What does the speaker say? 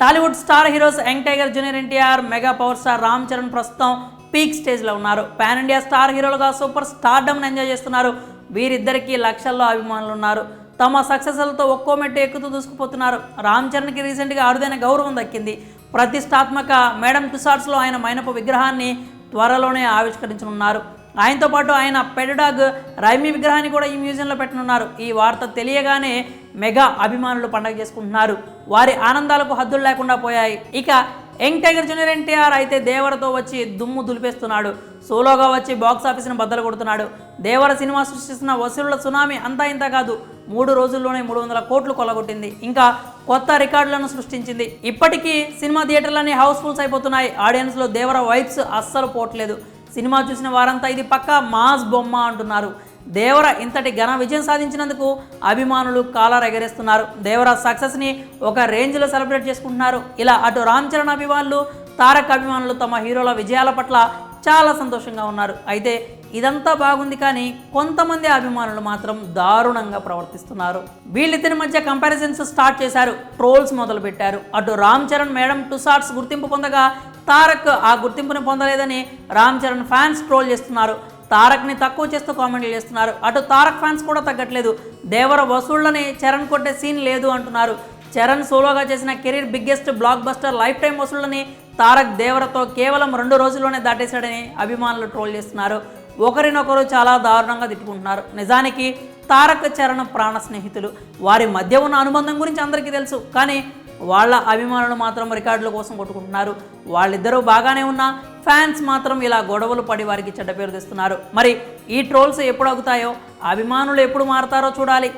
Tollywood star heroes young tiger junior NTR mega power star Ram Charan ప్రస్తుతం peak స్టేజ్లో ఉన్నారు. Pan India star హీరోలుగా super స్టార్డమ్ని enjoy చేస్తున్నారు. వీరిద్దరికీ లక్షల్లో అభిమానులు ఉన్నారు తమ సక్సెస్లతో ఒక్కో మెట్టు ఎక్కుతూ దూసుకుపోతున్నారు. రామ్ చరణ్కి రీసెంట్గా అరుదైన గౌరవం దక్కింది. ప్రతిష్టాత్మక మేడం టుసార్ట్స్లో ఆయన మైనపు విగ్రహాన్ని త్వరలోనే ఆవిష్కరించనున్నారు. ఆయనతో పాటు ఆయన పెడడాగ్ రైమి విగ్రహాన్ని కూడా ఈ మ్యూజియంలో పెట్టనున్నారు. ఈ వార్త తెలియగానే మెగా అభిమానులు పండగ చేసుకుంటున్నారు. వారి ఆనందాలకు హద్దులు లేకుండా పోయాయి. ఇక యంగ్ టైగర్ జూనియర్ ఎన్టీఆర్ అయితే దేవరతో వచ్చి దుమ్ము దులిపేస్తున్నాడు. సోలోగా వచ్చి బాక్స్ ఆఫీస్ని బద్దలు కొడుతున్నాడు. దేవర సినిమా సృష్టిస్తున్న వసూళ్ళ సునామీ అంతా ఇంత కాదు. మూడు రోజుల్లోనే మూడు వందల కోట్లు కొల్లగొట్టింది. ఇంకా కొత్త రికార్డులను సృష్టించింది. ఇప్పటికీ సినిమా థియేటర్లన్నీ హౌస్ఫుల్స్ అయిపోతున్నాయి. ఆడియన్స్లో దేవర వైబ్స్ అస్సలు పోవట్లేదు. సినిమా చూసిన వారంతా ఇది పక్కా మాస్ బొమ్మ అంటున్నారు. దేవర ఇంతటి ఘన విజయం సాధించినందుకు అభిమానులు కాలర్ ఎగరేస్తున్నారు దేవర సక్సెస్ని ఒక రేంజ్లో సెలబ్రేట్ చేసుకుంటున్నారు. ఇలా అటు రామ్ చరణ్ అభిమానులు తారక్ అభిమానులు తమ హీరోల విజయాల పట్ల చాలా సంతోషంగా ఉన్నారు. అయితే ఇదంతా బాగుంది కానీ కొంతమంది అభిమానులు మాత్రం దారుణంగా ప్రవర్తిస్తున్నారు. వీళ్ళిద్దరి మధ్య కంపారిజన్స్ స్టార్ట్ చేశారు ట్రోల్స్ మొదలుపెట్టారు. అటు రామ్ చరణ్ మేడం టు షార్ట్స్ గుర్తింపు పొందగా తారక్ ఆ గుర్తింపుని పొందలేదని రామ్ చరణ్ ఫ్యాన్స్ ట్రోల్ చేస్తున్నారు. తారక్ని తక్కువ చేస్తూ కామెంట్లు చేస్తున్నారు. అటు తారక్ ఫ్యాన్స్ కూడా తగ్గట్లేదు. దేవర వసూళ్ళని చరణ్ కొట్టే సీన్ లేదు అంటున్నారు. చరణ్ సోలోగా చేసిన career biggest blockbuster lifetime వసూళ్ళని తారక్ దేవరతో కేవలం రెండు రోజుల్లోనే దాటేశాడని అభిమానులు ట్రోల్ చేస్తున్నారు. ఒకరినొకరు చాలా దారుణంగా తిట్టుకుంటున్నారు. నిజానికి తారక్ చరణ్ ప్రాణ స్నేహితులు. వారి మధ్య ఉన్న అనుబంధం గురించి అందరికీ తెలుసు. కానీ వాళ్ళ అభిమానులు మాత్రం రికార్డుల కోసం కొట్టుకుంటున్నారు. వాళ్ళిద్దరూ బాగానే ఉన్నా ఫ్యాన్స్ మాత్రం ఇలా గొడవలు పడి వారికి చెడ్డ పేరు తెస్తున్నారు. మరి ఈ ట్రోల్స్ ఎప్పుడు అవుతాయో అభిమానులు ఎప్పుడు మారతారో చూడాలి.